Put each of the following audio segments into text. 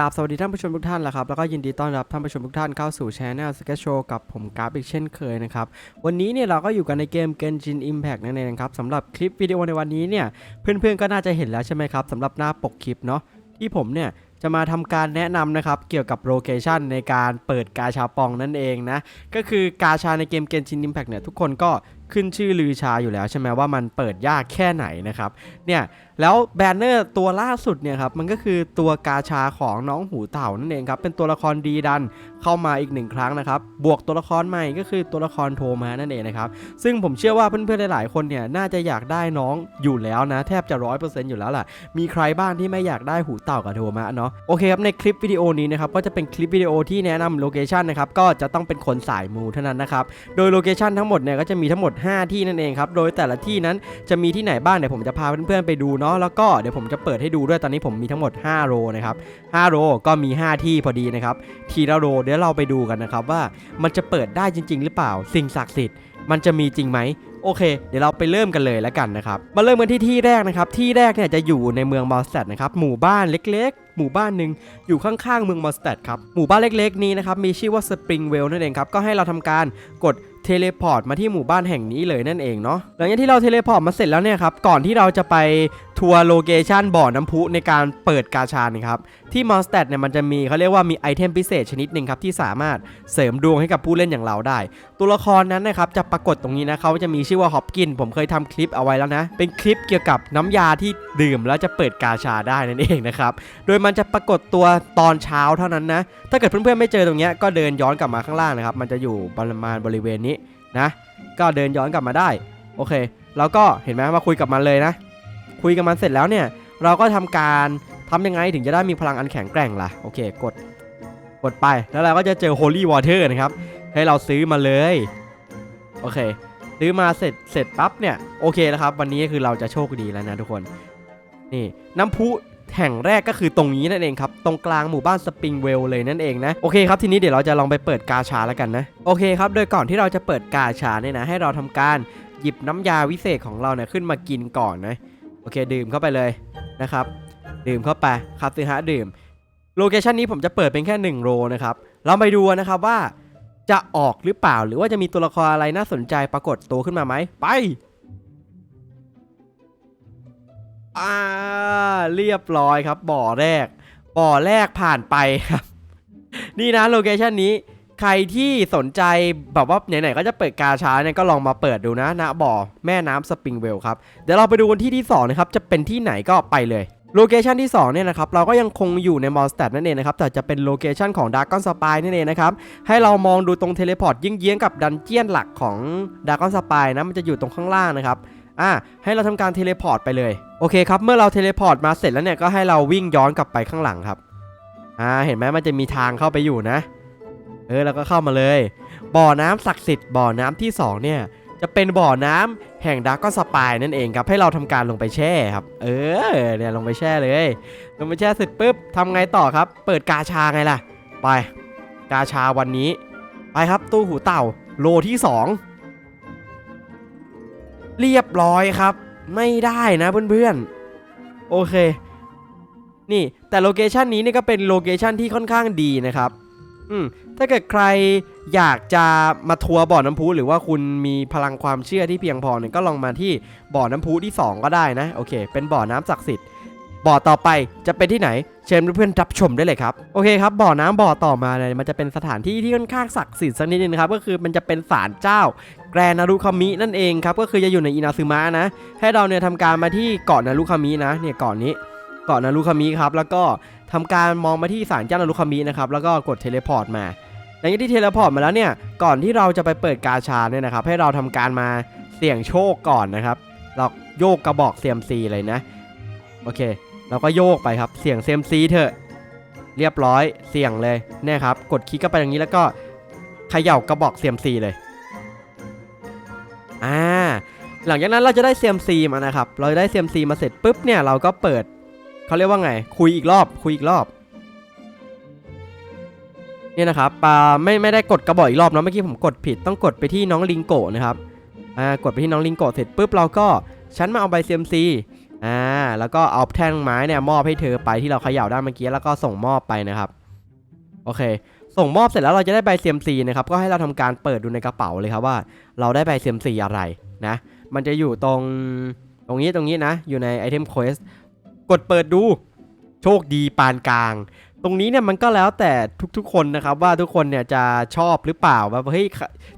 กราบสวัสดีท่านผู้ชมทุกท่านแล้วครับแล้วก็ยินดีต้อนรับท่านผู้ชมทุกท่านเข้าสู่ช anel s k e t Show กับผมกราฟอีกเช่นเคยนะครับวันนี้เนี่ยเราก็อยู่กันในเกม Genshin Impact นั่นเองครับสำหรับคลิปวิดีโอในวันนี้เนี่ยเพื่อนๆก็น่าจะเห็นแล้วใช่ไหมครับสำหรับหน้าปกคลิปเนาะที่ผมเนี่ยจะมาทำการแนะนำนะครับ เกี่ยวกับโลเคชันในการเปิดกาชาปองนั่นเองนะ ก็คือกาชาในเกม Genshin Impact เนี่ยทุกคนก็ขึ้นชื่อลือชาอยู่แล้วใช่ไหมว่ามันเปิดยากแค่ไหนนะครับเนี่ย แล้วแบนเนอร์ตัวล่าสุดเนี่ยครับมันก็คือตัวกาชาของน้องหูเต่านั่นเองครับเป็นตัวละครดีดันเข้ามาอีกหนึ่งครั้งนะครับบวกตัวละครใหม่ก็คือตัวละครโทมานั่นเองนะครับซึ่งผมเชื่อว่าเพื่อนๆหลายๆคนเนี่ยน่าจะอยากได้น้องอยู่แล้วนะแทบจะร้อยเปอร์เซ็นต์อยู่แล้วล่ะมีใครบ้างที่ไม่อยากได้หูเต่ากับโทมะเนาะโอเคครับในคลิปวิดีโอนี้นะครับก็จะเป็นคลิปวิดีโอที่แนะนำโลเคชันนะครับก็จะต้องเป็นคนสายมูเท่านั้นนะครับโดยโลเคชันทั้งหมดเนี่ยก็จะมีทั้งหมด 5 ที่นั่นเองครับโดยแต่ละที่นั้นจะมีที่ไหนบ้างเดี๋ยวผมจะพาเพื่อนๆไปดูเนาะแล้วก็เดี๋ยวผมจะเปิดให้ดูด้วยตอนนี้ผมมีทั้งหมด 5 โรนะครับ5โรก็มี 5 ที่พอดีนะครับทีละโรเดี๋ยวเราไปดูกันนะครับว่ามันจะเปิดได้จริง ๆ หรือเปล่า สิ่งศักดิ์สิทธิ์มันจะมีจริงไหมโอเค เดี๋ยวเราไปเริ่มกันเลยแล้วกันนะครับ มาเริ่มกันที่ที่แรกนะครับ ที่แรกเนี่ยจะอยู่ในเมืองมอสแตดนะครับ หมู่บ้านเล็กๆ หมู่บ้านหนึ่งอยู่ข้างๆ เมืองมอสแตดครับ หมู่บ้านเล็กๆ นี้นะครับ มีชื่อว่าสปริงเวลนั่นเองครับ ก็ให้เราทำการกด เทเลพอร์ตมาที่หมู่บ้านแห่งนี้เลยนั่นเองเนาะหลังจากที่เราเทเลพอร์ตมาเสร็จแล้วเนี่ยครับก่อนที่เราจะไปทัวร์โลเคชันบ่อน้ำพุในการเปิดกาชานะครับ ที่มอสแตดเนี่ยมันจะมีเขาเรียกว่ามีไอเทมพิเศษชนิดหนึ่งครับที่สามารถเสริมดวงให้กับผู้เล่นอย่างเราได้ ตัวละครนั้นนะครับจะปรากฏตรงนี้นะเขาจะมีชื่อว่าฮอปกิน ผมเคยทำคลิปเอาไว้แล้วนะ เป็นคลิปเกี่ยวกับน้ำยาที่ดื่มแล้วจะเปิดกาชาได้นั่นเองนะครับ โดยมันจะปรากฏตัวตอนเช้าเท่านั้นนะ ถ้าเกิดเพื่อนๆไม่เจอตรงเนี้ยก็เดินย้อนกลับมาข้างล่างนะครับ มันจะอยู่ประมาณบริเวณนี้นะ ก็เดินย้อนกลับมาได้ โอเค แล้วก็เห็นไหมมาคุยกับมันเลยนะ คุยกับมันเสร็จแล้วเนี่ย เราก็ทำการ ทำยังไงถึงจะได้มีพลังอันแข็งแกร่งล่ะ โอเค กด กดไป แล้วเราก็จะเจอ Holy Water นะครับ ให้เราซื้อมาเลย โอเค ซื้อมาเสร็จ เสร็จปั๊บเนี่ย โอเคแล้วครับ วันนี้คือเราจะโชคดีแล้วนะทุกคน นี่ น้ำพุแห่งแรกก็คือตรงนี้นั่นเองครับ ตรงกลางหมู่บ้านสปริงเวลเลยนั่นเองนะ โอเคครับทีนี้เดี๋ยวเราจะลองไปเปิดกาชาแล้วกันนะ โอเคครับ โดยก่อนที่เราจะเปิดกาชาเนี่ยนะ ให้เราทำการหยิบน้ำยาวิเศษของเราเนี่ยขึ้นมากินก่อนนะ โอเค ดื่มเข้าไปเลยนะครับ ดื่มเข้าไปครับสิฮะดื่มโลเคชันนี้ผมจะเปิดเป็นแค่1โรนะครับเราไปดูนะครับว่าจะออกหรือเปล่าหรือว่าจะมีตัวละครอะไรน่าสนใจปรากฏตัวขึ้นมาไหมไปอ่าเรียบร้อยครับ บ่อแรก บ่อแรกผ่านไปครับ นี่นะโลเคชันนี้ใครที่สนใจแบบว่าไหนๆก็จะเปิดกาช้าเนี่ยก็ลองมาเปิดดูนะณบ่อแม่น้ำสปริงเวลครับ เดี๋ยวเราไปดูกันที่ที่2นะครับจะเป็นที่ไหนก็ไปเลย โลเคชันที่2เนี่ยนะครับเราก็ยังคงอยู่ในมอนสเตดนั่นเองนะครับแต่จะเป็นโลเคชันของดากอนสปายนั่นเองนะครับให้เรามองดูตรงเทเลพอร์ตยิ่งเยื้องกับดันเจียนหลักของดากอนสปายนะมันจะอยู่ตรงข้างล่างนะครับอ่าให้เราทำการเทเลพอร์ตไปเลยโอเคครับเมื่อเราเทเลพอร์ตมาเสร็จแล้วเนี่ยก็ให้เราวิ่งย้อนกลับไปข้างหลังครับอ่าเห็นไหมมันจะมีทางเข้าไปอยู่นะ เออแล้วก็เข้ามาเลย บ่อน้ำศักดิ์สิทธิ์บ่อน้ำที่สองเนี่ย จะเป็นบ่อน้ำแห่งดาร์กอนสปายนั่นเองครับ ให้เราทำการลงไปแช่ครับ เออเนี่ยลงไปแช่เลย ลงไปแช่เสร็จปุ๊บทำไงต่อครับ เปิดกาชาไงล่ะ ไป กาชาวันนี้ ไปครับตู้หูเต่าโลที่สองเรียบร้อยครับ ไม่ได้นะเพื่อนๆ โอเค นี่แต่โลเคชันนี้นี่ก็เป็นโลเคชันที่ค่อนข้างดีนะครับ อืมถ้าเกิดใครอยากจะมาทัวร์บ่อน้ำพุหรือว่าคุณมีพลังความเชื่อที่เพียงพอเนี่ยก็ลองมาที่บ่อน้ำพุที่ 2 ก็ได้นะโอเค เป็นบ่อน้ำศักดิ์สิทธิ์บ่อต่อไปจะเป็นที่ไหน เชิญเพื่อนๆรับชมได้เลยครับโอเคครับบ่อน้ำบ่อต่อมาเนี่ยมันจะเป็นสถานที่ที่ค่อนข้างศักดิ์สิทธิ์สักนิดนึงครับก็คือมันจะเป็นศาลเจ้า แกรนารุคามินั่นเองครับก็คือจะอยู่ในอินาซึมะนะ ให้เราเนี่ยทำการมาที่เกาะนารุคามินะเนี่ยเกาะนี้ เกาะนารุคามิครับแล้วก็ทำการมองมาที่ศาลเจ้านารุคามินะครับแล้วก็กดเทเลพอร์ตมาหลังจากที่เทเลพอร์ตมาแล้วเนี่ยก่อนที่เราจะไปเปิดกาชาเนี่ยนะครับให้เราทำการมาเสี่ยงโชคก่อนนะครับ เราโยกกระบอกเซียมซีเลยนะโอเคเราก็โยกไปครับเสี่ยงเซียมซีเถอะเรียบร้อยเสี่ยงเลยเนี่ยครับกดคลิกเข้าไปอย่างนี้แล้วก็เขย่ากระบอกเซียมซีเลยอ่าหลังจากนั้นเราจะได้เซียมซีมานะครับเราได้เซียมซีมาเสร็จปุ๊บเนี่ยเราก็เปิด เขาเรียกว่าไง คุยอีกรอบ คุยอีกรอบ เนี่ยนะครับปาไม่ไม่ได้กดกระบอกอีกรอบนะเมื่อกี้ผมกดผิดต้องกดไปที่น้องลิงโกะนะครับอ่ากดไปที่น้องลิงโกะเสร็จปุ๊บเราก็ฉันมาเอาใบเซียมซีอ่าแล้วก็เอาแท่งไม้เนี่ยมอบให้เธอไปที่เราเขย่าได้เมื่อกี้แล้วก็ส่งมอบไปนะครับโอเค ส่งมอบเสร็จแล้วเราจะได้ใบเซียมซีนะครับก็ให้เราทำการเปิดดูในกระเป๋าเลยครับว่า เราได้ใบเซียมซีอะไรนะ มันจะอยู่ตรงตรงนี้ตรงนี้นะ อยู่ในไอเทมเควส กดเปิดดู โชคดีปานกลาง ตรงนี้เนี่ยมันก็แล้วแต่ทุกๆคนนะครับว่าทุกคนเนี่ยจะชอบหรือเปล่าว่าเฮ้ย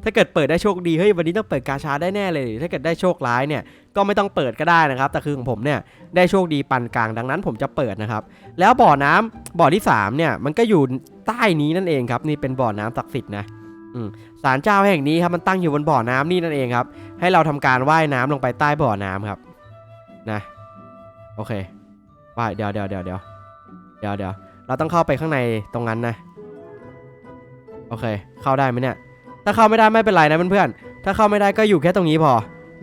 ถ้าเกิดเปิดได้โชคดีเฮ้ยวันนี้ต้องเปิดกาชาได้แน่เลย ถ้าเกิดได้โชคร้ายเนี่ยก็ไม่ต้องเปิดก็ได้นะครับ แต่คือของผมเนี่ยได้โชคดีปานกลางดังนั้นผมจะเปิดนะครับ แล้วบ่อน้ำบ่อที่3เนี่ยมันก็อยู่ใต้นี้นั่นเองครับนี่เป็นบ่อน้ำศักดิ์สิทธิ์นะศาลเจ้าแห่งนี้ครับมันตั้งอยู่บนบ่อน้ำนี่นั่นเองครับ ให้เราทำการว่ายน้ำลงไปใต้บ่อน้ำครับนะโอเค ว่าเดี๋ยวเดี๋ยวเดี๋ยวเดี๋ยวเดี๋ยวเดี๋ยวเราต้องเข้าไปข้างในตรงนั้นนะ โอเค เข้าได้ไหมเนี่ย ถ้าเข้าไม่ได้ไม่เป็นไรนะเพื่อนๆ ถ้าเข้าไม่ได้ก็อยู่แค่ตรงนี้พอ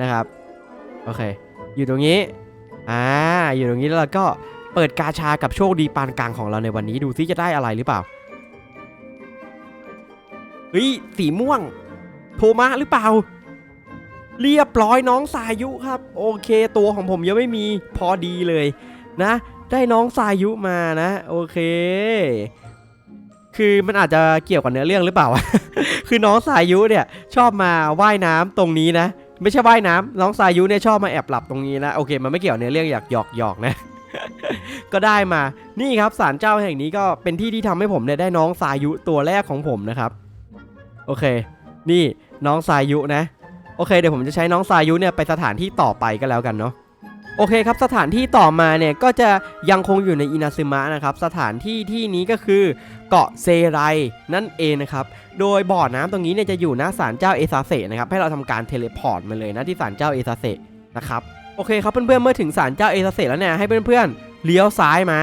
นะครับ โอเค อยู่ตรงนี้ อ่า อยู่ตรงนี้แล้วเราก็เปิดกาชากับโชคดีปานกลางของเราในวันนี้ดูซิจะได้อะไรหรือเปล่า เฮ้ย สีม่วง โทมาหรือเปล่า เรียบร้อยน้องสายุครับ โอเค ตัวของผมยังไม่มีพอดีเลย นะ ได้น้องสายุมานะ โอเค คือมันอาจจะเกี่ยวกับเนื้อเรื่องหรือเปล่า คือน้องสายุเนี่ยชอบมาว่ายน้ำตรงนี้นะ ไม่ใช่ว่ายน้ำน้องสายุเนี่ยชอบมาแอบหลับตรงนี้นะ โอเค มันไม่เกี่ยวเนื้อเรื่องอยากหยอกหยอกนะ ก็ได้มา นี่ครับศาลเจ้าแห่งนี้ก็เป็นที่ที่ทำให้ผมเนี่ยได้น้องสายุตัวแรกของผมนะครับ โอเค นี่น้องสายุนะ โอเค เดี๋ยวผมจะใช้น้องสายุเนี่ยไปสถานที่ต่อไปก็แล้วกันเนาะ โอเคครับสถานที่ต่อมาเนี่ยก็จะยังคงอยู่ในอินาซึมะนะครับสถานที่ที่นี้ก็คือเกาะเซไรนั่นเองนะครับโดยบ่อน้ำตรงนี้เนี่ยจะอยู่หน้าศาลเจ้าเอซาเซนะครับให้เราทำการเทเลพอร์ตมาเลยนะที่ศาลเจ้าเอซาเซนะครับโอเคครับเพื่อนๆเมื่อถึงศาลเจ้าเอซาเซแล้วเนี่ยให้เพื่อนๆเลี้ยวซ้ายมา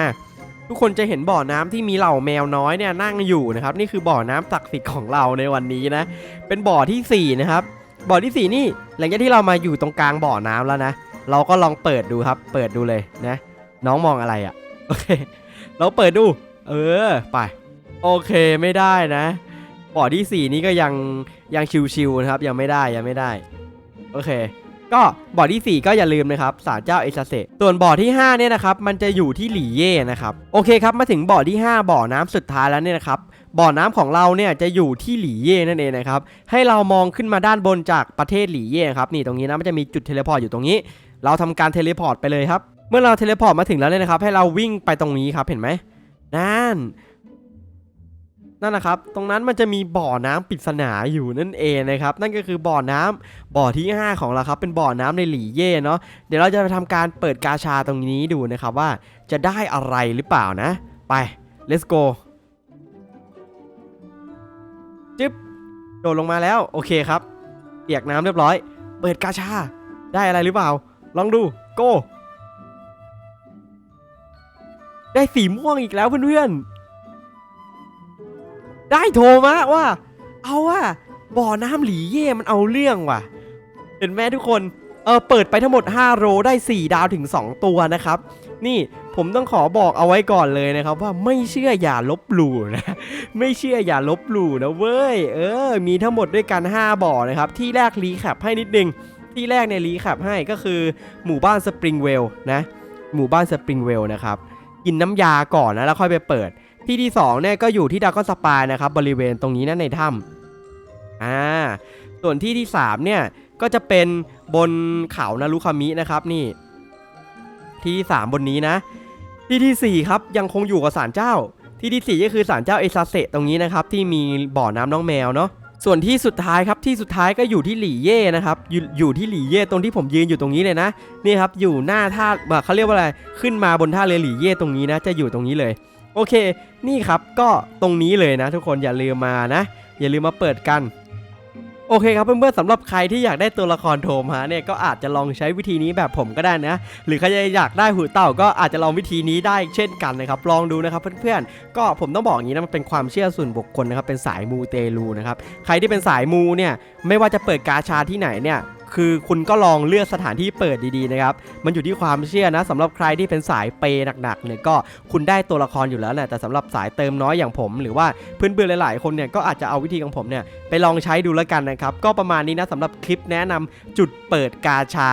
ทุกคนจะเห็นบ่อน้ำที่มีเหล่าแมวน้อยเนี่ยนั่งอยู่นะครับนี่คือบ่อน้ำศักดิ์สิทธิ์ของเราในวันนี้นะเป็นบ่อที่สี่นะครับบ่อที่สี่นี่หลังจากที่เรามาอยู่ตรงกลางบ่อน้ำแล้วนะ เราก็ลองเปิดดูครับ เปิดดูเลยนะ น้องมองอะไรอะ่ะโอเคเราเปิดดู เออไป โอเคไม่ได้นะบ่อที่ 4 นี้ก็ยังยังชิวๆนะครับ ยังไม่ได้ยังไม่ได้ โอเค ก็บ่อที่ 4 ก็อย่าลืมนะครับศาลเจ้าเอซาเซส่วนบ่อที่5เนี่ยนะครับมันจะอยู่ที่หลี่เย่นะครับโอเคครับมาถึงบ่อที่ 5 บ่อน้ำสุดท้ายแล้วเนี่ยนะครับบ่อน้ำของเราเนี่ยจะอยู่ที่หลี่เย่นั่นเองนะครับให้เรามองขึ้นมาด้านบนจากประเทศหลี่เย่ครับนี่ตรงนี้นะมันจะมีจุดเทเลพอร์ตอยู่ตรงนี้ เราทำการเทเลพอร์ตไปเลยครับ เมื่อเราเทเลพอร์ตมาถึงแล้วเนี่ยนะครับ ให้เราวิ่งไปตรงนี้ครับเห็นไหมนั่นนั่นนะครับ ตรงนั้นมันจะมีบ่อน้ำปริศนาอยู่นั่นเองนะครับ นั่นก็คือบ่อน้ำบ่อที่ 5 ของเราครับ เป็นบ่อน้ำในหลีเย่เนาะ เดี๋ยวเราจะทำการเปิดกาชาตรงนี้ดูนะครับว่าจะได้อะไรหรือเปล่านะ ไป let's go จึ๊บ โดดลงมาแล้ว โอเคครับ เปียกน้ำเรียบร้อย เปิดกาชา ได้อะไรหรือเปล่า ลองดู โก ได้สีม่วงอีกแล้วเพื่อนๆ ได้โทรมาว่า เอาว่าบ่อน้ำหลีเย่มันเอาเรื่องว่ะ เห็นไหมทุกคน เออเปิดไปทั้งหมด 5 โรได้ 4 ดาวถึง 2 ตัวนะครับ นี่ผมต้องขอบอกเอาไว้ก่อนเลยนะครับว่าไม่เชื่ออย่าลบหลู่นะ ไม่เชื่ออย่าลบหลู่นะเว้ย เออ มีทั้งหมดด้วยกัน 5 บ่อนะครับ ที่แรกรีแคปให้นิดนึง ที่แรกในรีแคปให้ก็คือหมู่บ้านสปริงเวลนะหมู่บ้านสปริงเวลนะครับกินน้ำยาก่อนนะแล้วค่อยไปเปิด ที่ที่2เนี่ยก็อยู่ที่ดากอนสปายนะครับบริเวณตรงนี้นะในถ้ำอ่าส่วนที่ที่3เนี่ยก็จะเป็นบนเขานารุคามินะครับนี่ ที่ที่ 3 บนนี้นะ ที่ที่ 4 ครับยังคงอยู่กับศาลเจ้า ที่ที่ 4 ก็คือศาลเจ้าเอซาเซะตรงนี้นะครับที่มีบ่อน้ำน้องแมวเนาะ ส่วนที่สุดท้ายครับที่สุดท้ายก็อยู่ที่หลี่เย่นะครับอยู่อยู่ที่หลี่เย่ตรงที่ผมยืนอยู่ตรงนี้เลยนะนี่ครับอยู่หน้าท่าแบบเขาเรียกว่าอะไรขึ้นมาบนท่าเรือหลี่เย่ตรงนี้นะจะอยู่ตรงนี้เลย โอเค นี่ครับก็ตรงนี้เลยนะ ทุกคนอย่าลืมมานะ อย่าลืมมาเปิดกัน โอเคครับเพื่อนๆสำหรับใครที่อยากได้ตัวละครโทมฮะเนี่ยก็อาจจะลองใช้วิธีนี้แบบผมก็ได้นะ หรือใครอยากได้หูเต่าก็อาจจะลองวิธีนี้ได้เช่นกันนะครับลองดูนะครับเพื่อนๆก็ผมต้องบอกอย่างนี้นะมันเป็นความเชื่อส่วนบุคคลนะครับเป็นสายมูเตลูนะครับใครที่เป็นสายมูเนี่ยไม่ว่าจะเปิดกาชาที่ไหนเนี่ย คือคุณก็ลองเลือกสถานที่เปิดดีๆนะครับ มันอยู่ที่ความเชื่อนะสำหรับใครที่เป็นสายเปย์หนักๆเนี่ยก็คุณได้ตัวละครอยู่แล้วแหละแต่สำหรับสายเติมน้อยอย่างผม หรือว่าเพื่อนๆหลายๆ คนเนี่ยก็อาจจะเอาวิธีของผมเนี่ยไปลองใช้ดูแล้วกันนะครับ ก็ประมาณนี้นะสำหรับคลิปแนะนำจุดเปิดกาชา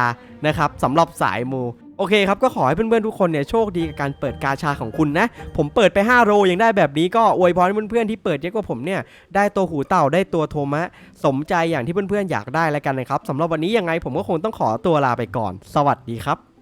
นะครับสำหรับสายมู โอเคครับก็ขอให้เพื่อนๆทุกคนเนี่ยโชคดีกับการเปิดกาชาของคุณนะ ผมเปิดไป 5 โรยังได้แบบนี้ก็อวยพรให้เพื่อนๆที่เปิดเยอะกว่าผมเนี่ยได้ตัวหูเต่าได้ตัวโทมะ สมใจอย่างที่เพื่อนๆอยากได้แล้วกันนะครับสำหรับวันนี้ยังไงผมก็คงต้องขอตัวลาไปก่อน สวัสดีครับ